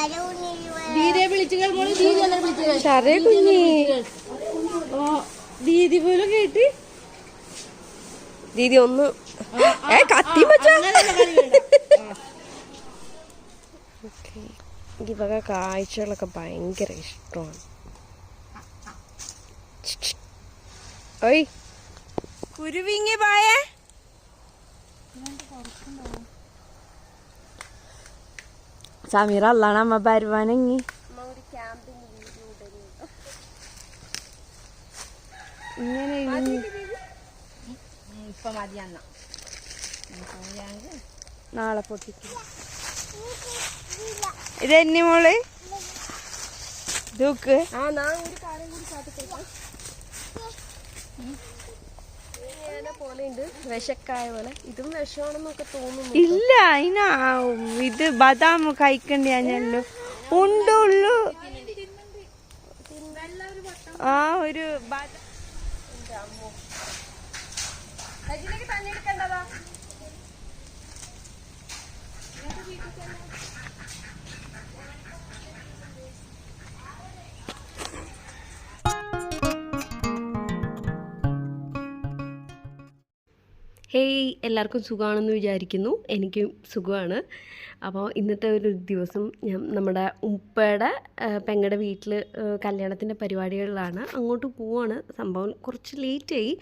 ദീദിയെ ദീദി കുഞ്ഞി. ഓ ദീദി പോലും കേട്ട്? ദീദി ഒന്ന്. ഏ കത്തി മച്ചാ. ഈ വക കാഴ്ചകളൊക്കെ ഭയങ്കര ഇഷ്ടമാണ്. ഓയ്. കുരുവിങ്ങി പായേ. സമീറ അല്ലാണ് അമ്മ പരുവാനെങ്ങി. ഇങ്ങനെ നാളെ പൊട്ടിക്കും. ഇത് എന്നെ മോൾ? ദൂക്ക് ആ നാ ഒരു കാര്യം കൂടി കാട്ടിക്കൊടുക്കാം പോലെ. തോന്നുന്നു ഇല്ല അതിനാ ഇത് ബദാം കഴിക്കണ്ടേ ഞാനല്ലോ ഉണ്ടുള്ളു. ആ ഒരു ബദാം ഹേയ് എല്ലാവർക്കും സുഖമാണെന്ന് വിചാരിക്കുന്നു. എനിക്കും സുഖമാണ്. അപ്പോൾ ഇന്നത്തെ ഒരു ദിവസം ഞാൻ നമ്മുടെ ഉപ്പയുടെ പെങ്ങളുടെ വീട്ടിൽ കല്യാണത്തിന്റെ പരിപാടികളിലാണ്. അങ്ങോട്ട് പോവാണ്. സംഭവം കുറച്ച് ലേറ്റായി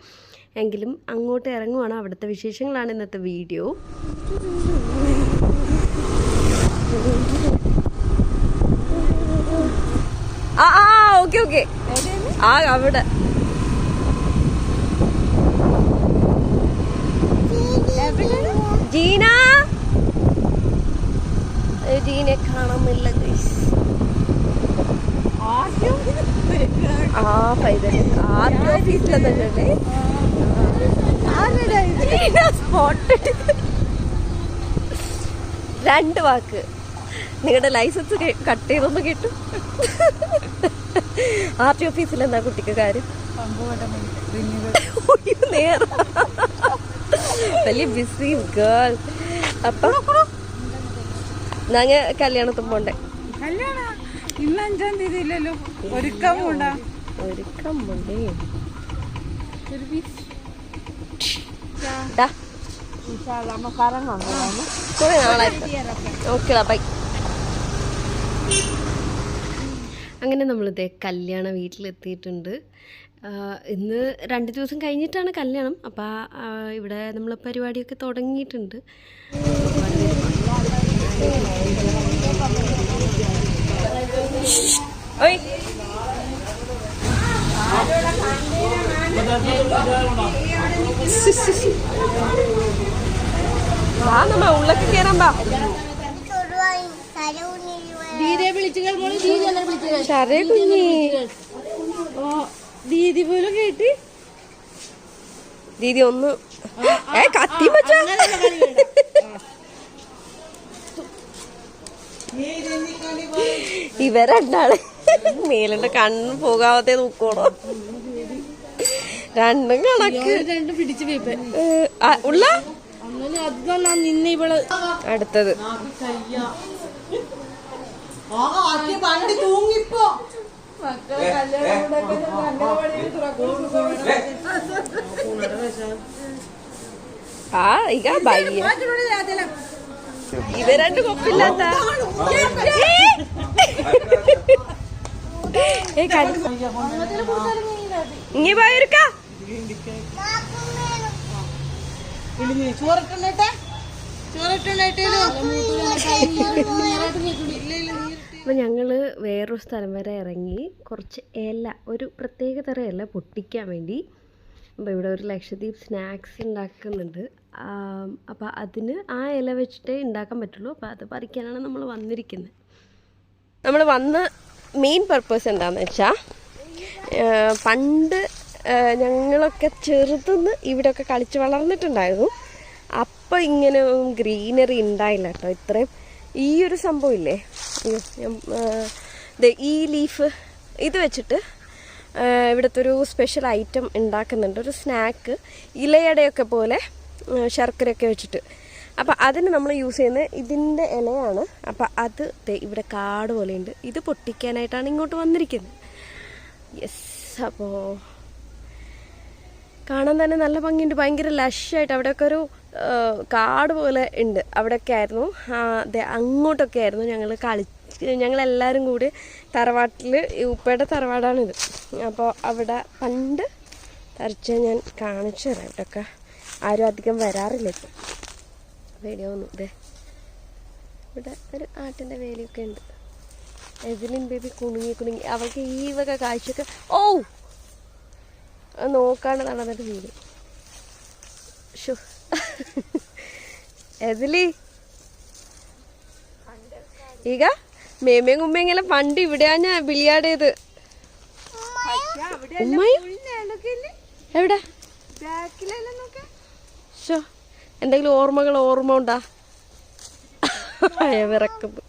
എങ്കിലും അങ്ങോട്ട് ഇറങ്ങുവാണ് അവിടുത്തെ വിശേഷങ്ങളാണ് ഇന്നത്തെ വീഡിയോ. ആ ആ ഓക്കെ ഓക്കെ. ആ അവിടെ. ജീന ഏ, കാണാമില്ല ആ പൈതൽ. ആദ്യ ഓഫീസിലെ തന്നെ രണ്ട് വാക്ക്. നിങ്ങളുടെ ലൈസൻസ് കട്ട് ചെയ്തൊന്ന് കിട്ടും. ആർ ടി ഓഫീസിൽ എന്താ കുട്ടിക്ക് കാര്യം. നേരം. വലിയ ബിസി ഗേൾ അപ്പൊ ഞങ്ങ കല്യാണത്തിന് പോണ്ടേ? കല്യാണ? ഇന്ന് അഞ്ചാം തീയതി ഇല്ലല്ലോ ഒരുക്കം കൊണ്ടാ ഒരുക്കം പോണ്ടേ കുറെ നാളായിട്ട് ഓക്കെടാ ബൈ. അങ്ങനെ നമ്മളിതേ കല്യാണ വീട്ടിലെത്തിയിട്ടുണ്ട്. ഇന്ന് രണ്ട് ദിവസം കഴിഞ്ഞിട്ടാണ് കല്യാണം. അപ്പോൾ ഇവിടെ നമ്മൾ പരിപാടിയൊക്കെ തുടങ്ങിയിട്ടുണ്ട്. നമ്മ ഉള്ളക്ക് എന്നെ വിളിച്ചുകൾ ചെറിയ കുഞ്ഞി. ഓ. ദീദി പോലും കേട്ടി. ദീദി ഒന്ന്. ഏ കത്തി മച്ചാ. ഇവരണ്ടാണ് മേലിന്റെ കണ്ണ് പോകാതെ നോക്കണോ? രണ്ടും കണക്ക്. രണ്ടും പിടിച്ചു ഉള്ള? നിന്നെ ഇവൾ. അടുത്തത്. ആ ഇക ഭയ ഇവ രണ്ട് കൊപ്പില്ലാത്ത. ഇങ്ങി പോയൊരുക്ക ചോറിട്ടുണ്ടേ ചോറിട്ടുണ്ടായിട്ട്? അപ്പം ഞങ്ങൾ വേറൊരു സ്ഥലം വരെ ഇറങ്ങി. കുറച്ച് ഇല ഒരു പ്രത്യേക തരം ഇല പൊട്ടിക്കാൻ വേണ്ടി. അപ്പോൾ ഇവിടെ ഒരു ലക്ഷദ്വീപ് സ്നാക്സ് ഉണ്ടാക്കുന്നുണ്ട്. അപ്പോൾ അതിന് ആ ഇല വെച്ചിട്ടേ ഉണ്ടാക്കാൻ പറ്റുള്ളൂ. അപ്പോൾ അത് പറിക്കാനാണ് നമ്മൾ വന്നിരിക്കുന്നത് നമ്മൾ വന്ന മെയിൻ പർപ്പസ് എന്താണെന്ന് വെച്ചാൽ പണ്ട് ഞങ്ങളൊക്കെ ചെറുതെന്ന് ഇവിടെയൊക്കെ കളിച്ച് വളർന്നിട്ടുണ്ടായിരുന്നു. അപ്പോൾ ഇങ്ങനെ ഗ്രീനറി ഉണ്ടായില്ല കേട്ടോ. ഇത്രയും ഈ ഒരു സംഭവം ഇല്ലേ ഞാൻ, ഈ ലീഫ് ഇത് വെച്ചിട്ട് ഇവിടുത്തെ ഒരു സ്പെഷ്യൽ ഐറ്റം ഉണ്ടാക്കുന്നുണ്ട്. ഒരു സ്നാക്ക് ഇലയടയൊക്കെ പോലെ ശർക്കരയൊക്കെ വെച്ചിട്ട്. അപ്പം അതിന് നമ്മൾ യൂസ് ചെയ്യുന്നത് ഇതിന്റെ ഇലയാണ്. അപ്പം അത് ഇവിടെ കാട് പോലെയുണ്ട്. ഇത് പൊട്ടിക്കാനായിട്ടാണ് ഇങ്ങോട്ട് വന്നിരിക്കുന്നത്. യെസ് അപ്പോൾ കാണാൻ തന്നെ നല്ല ഭംഗിയുണ്ട്. ഭയങ്കര ലഷായിട്ട് അവിടെയൊക്കെ ഒരു കാട് പോലെ ഉണ്ട്. അവിടെയൊക്കെ ആയിരുന്നു. അങ്ങോട്ടൊക്കെ ആയിരുന്നു ഞങ്ങൾ കളി ഞങ്ങളെല്ലാവരും കൂടി തറവാട്ടിൽ ഉപ്പയുടെ തറവാടാണിത്. അപ്പോൾ അവിടെ പണ്ട് തരച്ച ഞാൻ കാണിച്ചു തരാം ഇവിടെയൊക്കെ ആരും അധികം വരാറില്ല ഇപ്പം. വീഡിയോ ഒന്നും ഇവിടെ ഒരു ആട്ടിന്റെ വേലിയൊക്കെ ഉണ്ട്. എതിലിൻ ബേബി കുണുങ്ങി കുണുങ്ങി. അവൾക്ക് ഈ വക കാഴ്ചയൊക്കെ ഓ! നോക്കാണ്ട് നടന്നിട്ട് വീട്. ഷോ എതിലി? ಈಗ മേമയും ഇങ്ങനെ പണ്ട് ഇവിടെയാ ഞാൻ ബിളിയാടേത് ഉമ്മായി? എവിടെ? ഷോ എന്തെങ്കിലും ഓർമ്മകൾ ഓർമ്മ ഉണ്ടാ? വിറക്കുന്നു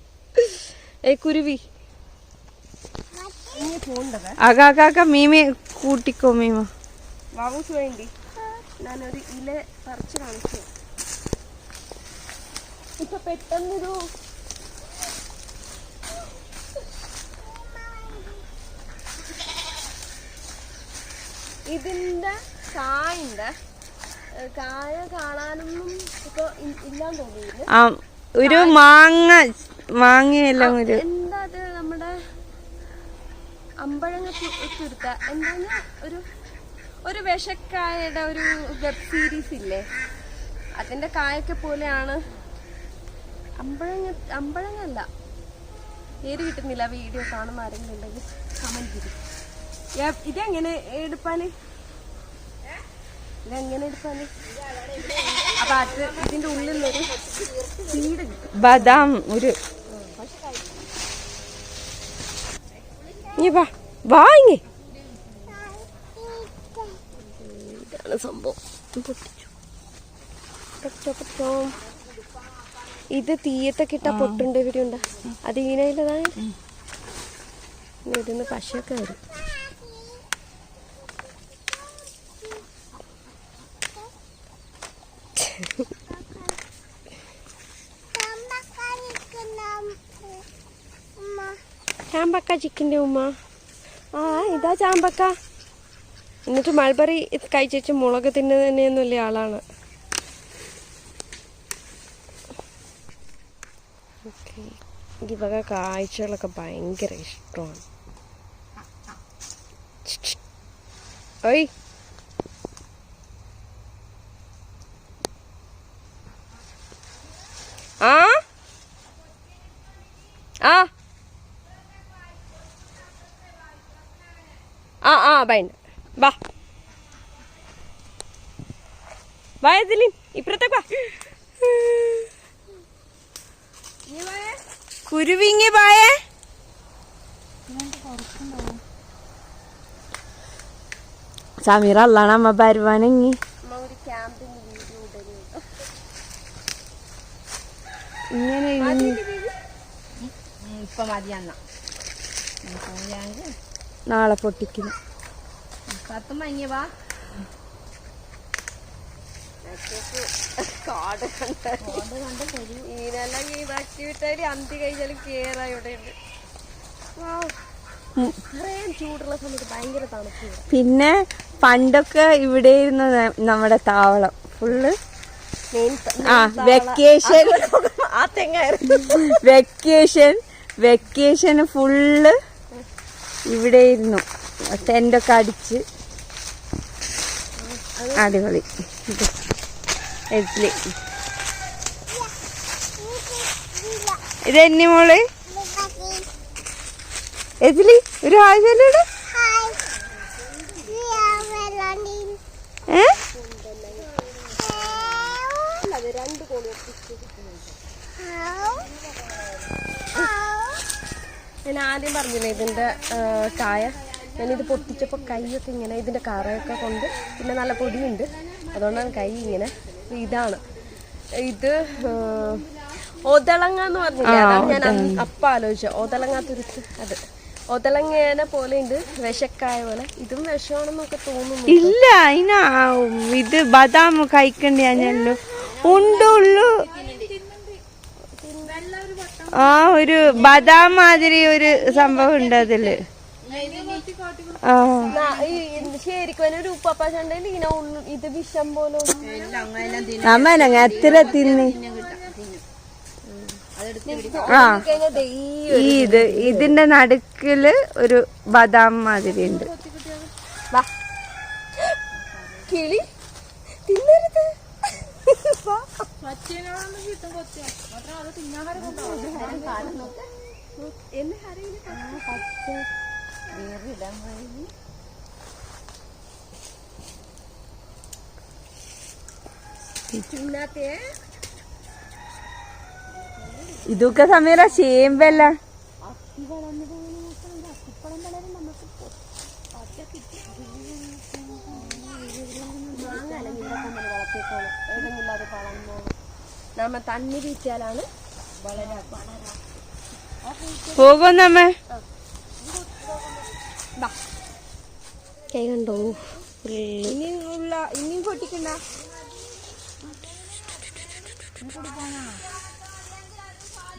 ഏ കുരുവി. അകാക്കാക്ക മീമേ കൂട്ടിക്കോ മീമ. വേണ്ടി ഞാനൊരു ഇല പറിച്ച് കാണിച്ചു. ഇപ്പൊ പെട്ടെന്നൊരു ഇതിന്റെ കായുണ്ട്. കായ കാണാനൊന്നും ഇപ്പൊ ഇല്ലാന്ന് തോന്നിയില്ല ഒരു മാങ്ങ മാങ്ങയെല്ലാം ഒരു എന്താ അത് നമ്മുടെ അമ്പഴങ്ങ ചുരുത്ത എന്താണ് ഒരു ഒരു വിഷക്കായയുടെ ഒരു വെബ് സീരീസ് ഇല്ലേ? അതിന്റെ കായൊക്കെ പോലെയാണ്. അമ്പഴങ്ങ അമ്പഴങ്ങല്ല. ഏത് പേര് കിട്ടുന്നില്ല വീഡിയോ കാണുന്ന ആരെങ്കിലും ഉണ്ടെങ്കിൽ കമന്റ് ചെയ്തു ഇതെങ്ങനെ എടുപ്പാന്? ഇതെങ്ങനെ എടുപ്പാന്? അപ്പൊ അത് ഇതിന്റെ ഉള്ളിലൊരു നിന്നൊരു സീഡ് കിട്ടും. ബദാം ഒരു വാ വാ ഇങ്ങ് ഇതാണ് സംഭവം. പൊട്ടിച്ചു. പൊട്ടോ, പൊട്ടോ. ഇത് തീയത്തൊക്കെ ഇട്ടാ പൊട്ടുണ്ട് ഇവിടെ ഉണ്ട് അത് ഈനയിലതാണ് ഇതിന്ന് പശയൊക്കെ വരും. ചാമ്പക്ക ചിക്കന്റെ ഉമ്മ. ആ ഇതാ ചാമ്പക്ക. എന്നിട്ട് മൾബറി കഴിച്ചു മുളക് തിന്നുന്നത് തന്നെയൊന്നും വലിയ ആളാണ്. ഓക്കെ. കാഴ്ചകളൊക്കെ ഭയങ്കര ഇഷ്ടമാണ്. ഓയ്. ആ? ആ. ആ ആ ബൈണ്ട് വാ. വാ എതിലിൻ. ഇപ്പുറത്തേക്ക് വാ. കുരുവിങ്ങി വായേ സമീറ അല്ലാണ് അമ്മ ഇടുന്നു ഇങ്ങനെ നാളെ പൊട്ടിക്കുന്നു പത്ത് മഞ്ഞ വാ. കാട് കണ്ട് ഈനെല്ലാം ഇതാക്കി വിട്ടാൽ അന്തി കഴിഞ്ഞാലും കേറാ ഇവിടെ ഉണ്ട് ചൂടുള്ള സമയത്ത് ഭയങ്കര തണുപ്പ്. പിന്നെ പണ്ടൊക്കെ ഇവിടെ ഇരുന്ന് നമ്മുടെ താവളം. ഫുള്ള് ആ വെക്കേഷൻ. ആ തെങ്ങായിരുന്നു വെക്കേഷൻ. വെക്കേഷൻ ഫുള്ള് ഇവിടെ ഇരുന്നു. ടെന്റൊക്കെ അടിച്ച്. അടിപൊളി. ഇഡ്ലി. ഇത് എന്നി മോൾ? എജിലി ഒരു ആവശ്യമില്ലൂടെ ഞാൻ ആദ്യം പറഞ്ഞില്ലേ ഇതിന്റെ ചായ? ഞാനിത് പൊട്ടിച്ചപ്പോൾ കൈയൊക്കെ ഇങ്ങനെ ഇതിന്റെ കറയൊക്കെ കൊണ്ട് പിന്നെ നല്ല പൊടിയുണ്ട്. അതുകൊണ്ടാണ് കൈ ഇങ്ങനെ ഇതാണ്. ഇത് ഒതളങ്ങ എന്ന് പറഞ്ഞില്ല? അതാണ് ഞാൻ അപ്പം അപ്പ ആലോചിച്ചത്. ഒതളങ്ങ തുരുത്ത് അത്. ഒതളങ്ങേനെ പോലെ ഉണ്ട് വിഷക്കായ പോലെ. ഇതും വിഷമാണെന്നൊക്കെ തോന്നുന്നു ഇല്ല അതിനാ ഇത് ബദാം കഴിക്കണ്ട ഞാനല്ലോ ഉണ്ടുള്ളു ആ ഒരു ബദാം മാതിരി ഒരു സംഭവം ഉണ്ട് അതിൽ ആ ശരിക്കും ഒരു ഉപ്പപ്പ ചണ്ടയിൽ ഇങ്ങനെ ഉള്ളു ഇത് വിഷം പോലെ അമ്മനങ്ങ എത്ര തിന്നി? ആ. ഇത് ഇതിന്റെ നടുക്കിൽ ഒരു ബദാം മാതിരി ഉണ്ട്. വാ. കിളി തിന്നരുത്. എന്നെ ഹരയിൽ തിന്നാത്തേ ഇതൊക്കെ സമീറ ചേമ്പല്ല. നമ്മ തണ്ണി വീഴ്ചയാലാണ് പോകും നമ്മ? കൈ കണ്ടോ? ഇനിയുള്ള ഇനിയും പൊട്ടിക്കണ്ട.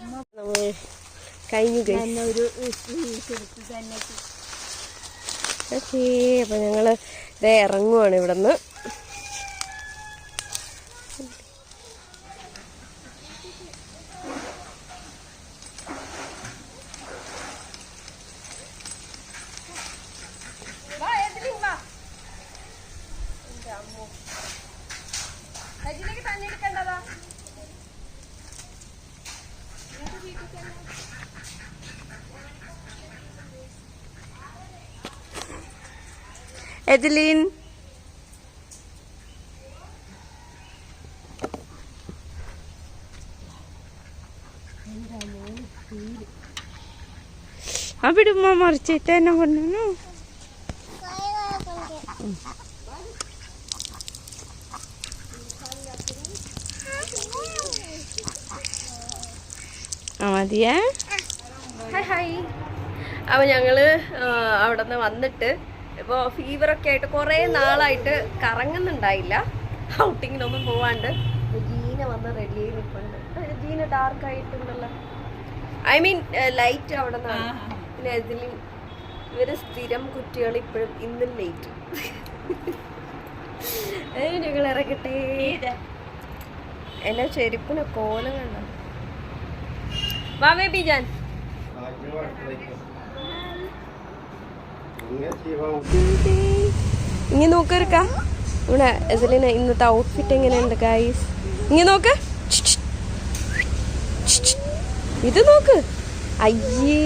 നമ്മൾ കഴിഞ്ഞു ഒരു ഓക്കേ അപ്പൊ ഞങ്ങൾ ഇതേ ഇറങ്ങുവാണ് ഇവിടുന്ന്. എതിലീൻ അവിടുമ്മ മറിച്ചിട്ട് എന്നെ കൊണ്ടു മതിയേ. ഹായ് ഹായ് അപ്പോൾ ഞങ്ങൾ അവിടെ നിന്ന് വന്നിട്ട് ഇപ്പോൾ ഫീവറൊക്കെ ആയിട്ട് കുറേ നാളായിട്ട് കറങ്ങുന്നുണ്ടായില്ല. ഔട്ടിങ്ങിനൊന്നും പോവാണ്ട്. ജീന വന്ന് റെഡി നിൽപ്പുണ്ട് ജീന ഡാർക്ക് ആയിട്ടുണ്ടല്ലോ. ഐ മീൻ ലൈറ്റ് അവിടെ നിന്നാണ്. പിന്നെ ഇതിൽ ഇവർ സ്ഥിരം കുട്ടികൾ ഇപ്പോഴും ഇന്നും ലേറ്റ് ഞങ്ങൾ ഇറക്കട്ടെ എന്നെ ചെരുപ്പിനെ കോലം കണ്ടോ വാ ബേബി ഇനി നോക്കരുക്ക ഇവിടെ എസലിന ഇന്നത്തെ ഔട്ട്ഫിറ്റ് എങ്ങനെയുണ്ട് ഗൈസ് ഇനി നോക്ക്. ഇത് നോക്ക്. അയ്യേ.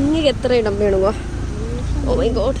ഇങ്ങനെ എത്ര ഇടം വേണുവോ? ഓ മൈ ഗോഡ്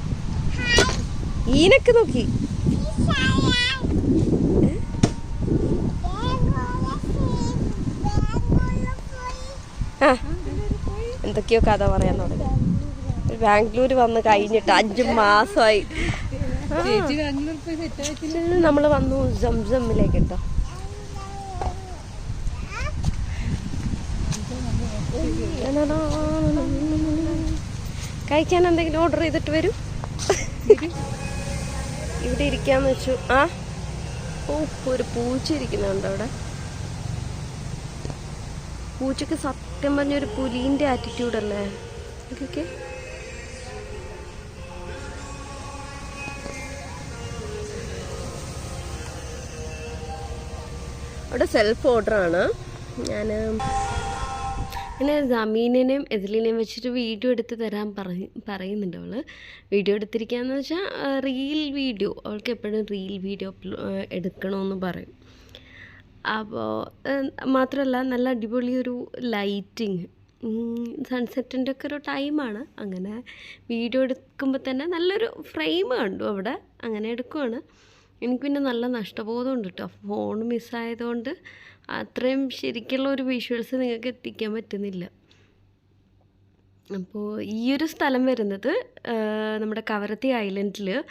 ഈനൊക്കെ നോക്കി. ആ എന്തൊക്കെയോ കഥ പറയാൻ തുടങ്ങി. ബാംഗ്ലൂർ വന്ന് കഴിഞ്ഞിട്ട് അഞ്ചു മാസമായി നമ്മൾ വന്നു സംസമ്മിലേക്ക് കേട്ടോ. കഴിക്കാൻ എന്തെങ്കിലും ഓർഡർ ചെയ്തിട്ട് വരൂ. ഇവിടെ ഇരിക്കാന്ന് വെച്ചു. ആ? ഓ ഒരു പൂച്ച ഇരിക്കുന്നുണ്ട് അവിടെ. പൂച്ചക്ക് സത്യം പറഞ്ഞ ഒരു പുലീന്റെ ആറ്റിറ്റ്യൂഡ് അല്ലേ? ഓക്കെ അവിടെ സെൽഫ് ആണ്. ഞാൻ പിന്നെ ജമീനിനെയും എതിലിനെയും വെച്ചിട്ട് വീഡിയോ എടുത്ത് തരാൻ പറഞ്ഞ് പറയുന്നുണ്ട് അവൾ വീഡിയോ എടുത്തിരിക്കുകയെന്ന് വെച്ചാൽ റീൽ വീഡിയോ അവൾക്ക് എപ്പോഴും റീൽ വീഡിയോ എടുക്കണമെന്ന് പറയും. അപ്പോൾ മാത്രമല്ല നല്ല അടിപൊളി ഒരു ലൈറ്റിങ് സൺസെറ്റിന്റെ ഒക്കെ ഒരു ടൈമാണ് അങ്ങനെ വീഡിയോ എടുക്കുമ്പോൾ തന്നെ നല്ലൊരു ഫ്രെയിം കണ്ടു അവിടെ. അങ്ങനെ എടുക്കുവാണ്. എനിക്ക് പിന്നെ നല്ല നഷ്ടബോധം ഉണ്ട് കേട്ടോ ഫോൺ മിസ്സായതുകൊണ്ട് അത്രയും ശരിക്കുള്ള ഒരു വിഷ്വൽസ് നിങ്ങൾക്ക് എത്തിക്കാൻ പറ്റുന്നില്ല. അപ്പോൾ ഈ ഒരു സ്ഥലം വരുന്നത് നമ്മുടെ കവരത്തി ഐലൻഡിൽ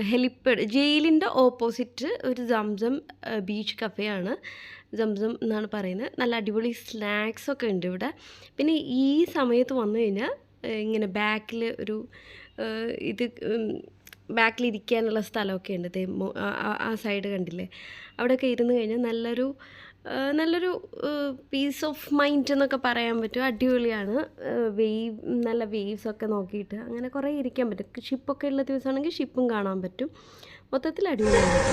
ഹെലിപ്പഡ് ജയിലിന്റെ ഓപ്പോസിറ്റ് ഒരു സംസം ബീച്ച് കഫേയാണ് സംസം എന്നാണ് പറയുന്നത്. നല്ല അടിപൊളി സ്നാക്സ് ഒക്കെ ഉണ്ട് ഇവിടെ. പിന്നെ ഈ സമയത്ത് വന്നു കഴിഞ്ഞാൽ ഇങ്ങനെ ബാക്കിൽ ഒരു ഇത് ബാക്കിലിരിക്കാനുള്ള സ്ഥലമൊക്കെ ഉണ്ട്. ആ- സൈഡ് കണ്ടില്ലേ? അവിടെയൊക്കെ ഇരുന്ന് കഴിഞ്ഞാൽ നല്ലൊരു നല്ലൊരു പീസ് ഓഫ് മൈൻഡ് എന്നൊക്കെ പറയാൻ പറ്റും. അടിപൊളിയാണ്. വേവ് നല്ല വേവ്സ് ഒക്കെ നോക്കിയിട്ട് അങ്ങനെ കുറേ ഇരിക്കാൻ പറ്റും. ഷിപ്പൊക്കെ ഉള്ള ദിവസമാണെങ്കിൽ ഷിപ്പും കാണാൻ പറ്റും. മൊത്തത്തിൽ അടിപൊളിയാണ്.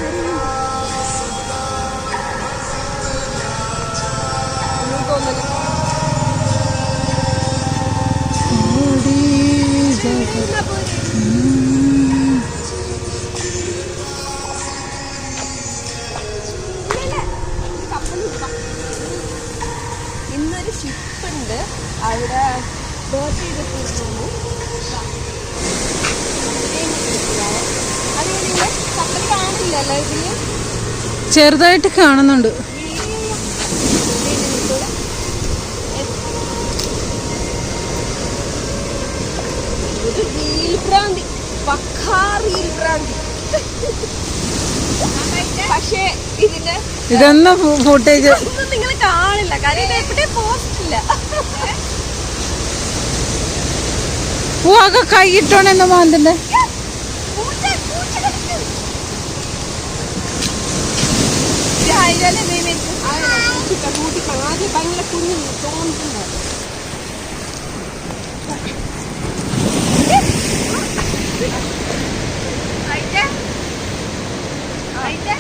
ചെറുതായിട്ട് കാണുന്നുണ്ട്. പക്ഷേ ഇതിന്റെ ഇതൊന്നും ഫുട്ടേജ് നിങ്ങൾ കാണില്ല. കാര്യം ഇത് എവിടെ പോസ്റ്റ് ഇല്ല പൂവൊക്കെ കൈയിട്ടോണെന്ന് മാന്തിന്റെ പൂച്ച, പൂച്ച കടിച്ചു. ഇത് ഹൈവേയിലെ ദൈവം ആ, പൂച്ച, കൈയിട്ടോണെന്ന് മാന്തിന്റെ ഭയങ്കര കുഞ്ഞു തോന്നുന്നുണ്ട് ആയിട്ടേ ആയിട്ടേ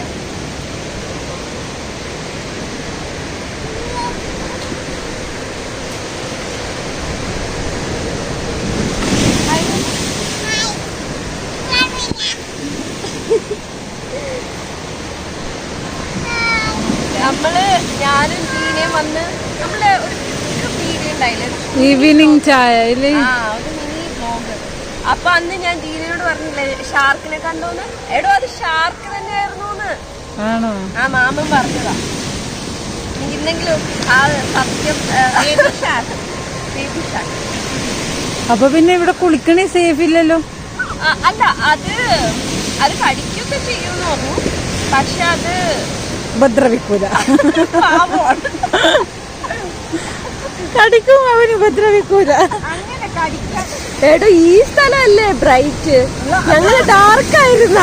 നമ്മൾ ഞാനും ജീനയും വന്ന് നമ്മൾ ഒരു വീഡിയോ ഉണ്ടായില്ലേ ഈവനിങ് ചായ അല്ലേ അപ്പൊ അന്ന് ഞാൻ ദീനയോട് പറഞ്ഞില്ലേ ഷാർക്കിനെ കണ്ടോന്ന്? എടോ അത് ഷാർക്ക് തന്നെയായിരുന്നു ആണോ? ആ മാമൻ പറഞ്ഞതാ. ഇന്നെങ്കിലും ആ സത്യം അപ്പൊ പിന്നെ ഇവിടെ കുളിക്കണേ സേഫ് ഇല്ലല്ലോ? അല്ല അത് അത് കടിക്കൊക്കെ ചെയ്യുമെന്ന് പറഞ്ഞു പക്ഷെ അത് ഉപദ്രവിക്കൂല. പാവമാണ് കടിക്കും അവന് ഉപദ്രവിക്കൂല. എടോ ഈ സ്ഥലല്ലേ ബ്രൈറ്റ്? ഞങ്ങൾ ഡാർക്ക് ആയിരുന്ന.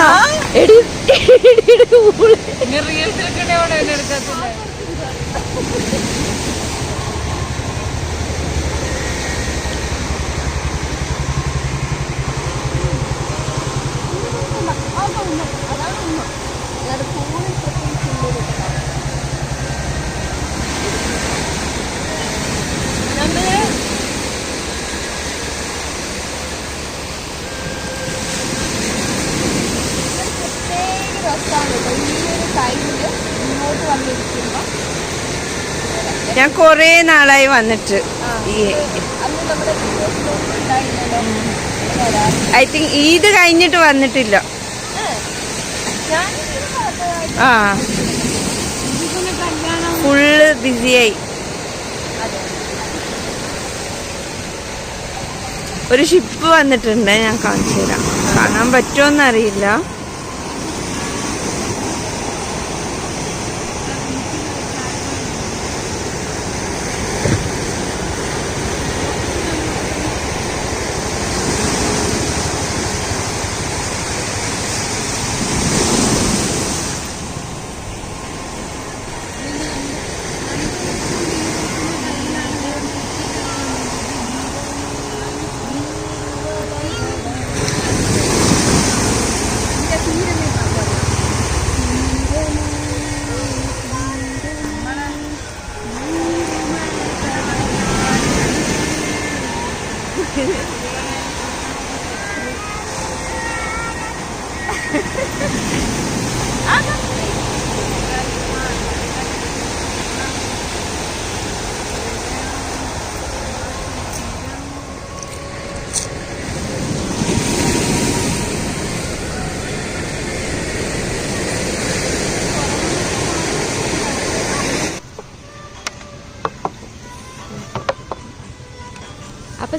നമ്മൾ പ്രത്യേക രസമാണ് കേട്ടോ ഈ ഒരു ടൈമിൽ മുന്നോട്ട് വന്നിരിക്കുമ്പോ ഞാൻ കുറേ നാളായി വന്നിട്ട് ഐ തിങ്ക് ഈദ് കഴിഞ്ഞിട്ട് വന്നിട്ടില്ല. ആ. ഫുള്ള് ബിസിയായി. ഒരു ഷിപ്പ് വന്നിട്ടുണ്ട് ഞാൻ കാണിച്ചു തരാം കാണാൻ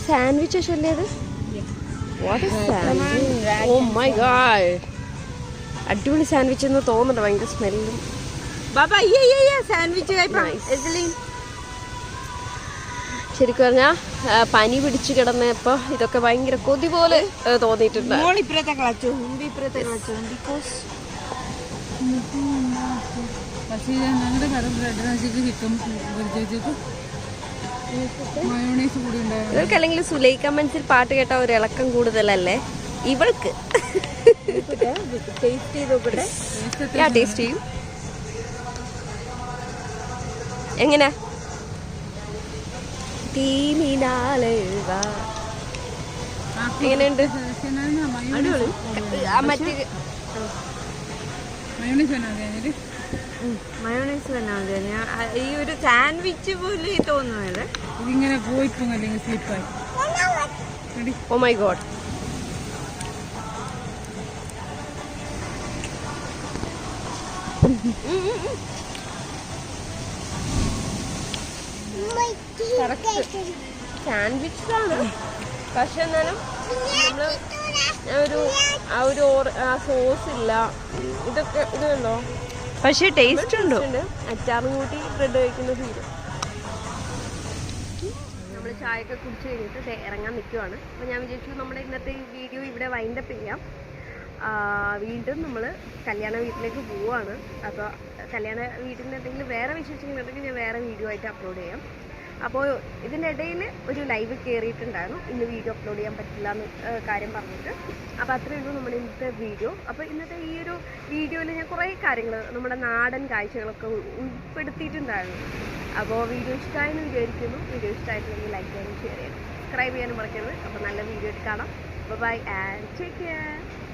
Sandwich, yes. What is sandwich? Oh my god! അടിപൊളി സാൻഡ്വിച്ച് എന്ന് തോന്നുന്നുണ്ട് ഭയങ്കര സ്മെല്ലും. സാൻഡ്വിച്ച് ശരിക്കും പറഞ്ഞാൽ പനി പിടിച്ചു കിടന്നപ്പോൾ ഇതൊക്കെ ഭയങ്കര കൊതി പോലെ തോന്നിയിട്ടുണ്ട്. പക്ഷേ ഞങ്ങളുടെ കട ബ്രെഡ് ഇവർക്ക് അല്ലെങ്കിൽ സുലൈക്ക മനസ്സിൽ പാട്ട് കേട്ട ഒരു ഇളക്കം കൂടുതലല്ലേ? ഇവൾക്ക്. ഞാൻ ടേസ്റ്റ് ചെയ്യും. എങ്ങനെ. എങ്ങനെയുണ്ട്? മറ്റേ മയോണൈസ് തന്നെ ഈ ഒരു സാൻഡ്വിച്ച് പോലെ തോന്നുന്നത് ഇതിങ്ങനെ പോയിപ്പോ അല്ലെങ്കിൽ സ്ലിപ്പായി ready oh my god sandwich ആണ് പക്ഷെ എന്നാലും നമ്മൾ ഒരു ആ ഒരു ആ സോസ് ഇല്ല ഇതൊക്കെ ഇത് കണ്ടോ പക്ഷെ ടേസ്റ്റ് ഉണ്ടോ? അച്ചാറും കൂട്ടി ബ്രെഡ് കഴിക്കുന്ന ഫീൽ നമ്മൾ ചായയൊക്കെ കുടിച്ച് കഴിഞ്ഞിട്ട് ഇറങ്ങാൻ നിൽക്കുവാണ് അപ്പോൾ ഞാൻ വിചാരിച്ചു നമ്മുടെ ഇന്നത്തെ ഈ വീഡിയോ ഇവിടെ വൈൻഡപ്പ് ചെയ്യാം. വീണ്ടും നമ്മൾ കല്യാണ വീട്ടിലേക്ക് പോവാണ്. അപ്പോൾ കല്യാണ വീട്ടിൽ എന്തെങ്കിലും വേറെ വിശേഷങ്ങളുണ്ടെങ്കിൽ ഞാൻ വേറെ വീഡിയോ ആയിട്ട് അപ്ലോഡ് ചെയ്യാം. അപ്പോൾ ഇതിന്റെ ഇടയിൽ ഒരു ലൈവ് കയറിയിട്ടുണ്ടായിരുന്നു ഇന്ന് വീഡിയോ അപ്ലോഡ് ചെയ്യാൻ പറ്റില്ല എന്ന് കാര്യം പറഞ്ഞിട്ട്. അപ്പോൾ അത്രയേ ഉള്ളൂ നമ്മുടെ ഇന്നത്തെ വീഡിയോ. അപ്പോൾ ഇന്നത്തെ ഈ ഒരു വീഡിയോയിൽ ഞാൻ കുറേ കാര്യങ്ങൾ നമ്മുടെ നാടൻ കാഴ്ചകളൊക്കെ ഉൾ- ഉൾപ്പെടുത്തിയിട്ടുണ്ടായിരുന്നു. അപ്പോൾ വീഡിയോ ഇഷ്ടമായെന്ന് വിചാരിക്കുന്നു. വീഡിയോ ഇഷ്ടമായിട്ടുണ്ടെങ്കിൽ ലൈക്ക് ചെയ്യാനും ഷെയർ ചെയ്യാനും സബ്സ്ക്രൈബ് ചെയ്യാനും മറക്കരുത്. അപ്പോൾ നല്ല വീഡിയോ കാണാം. By and take care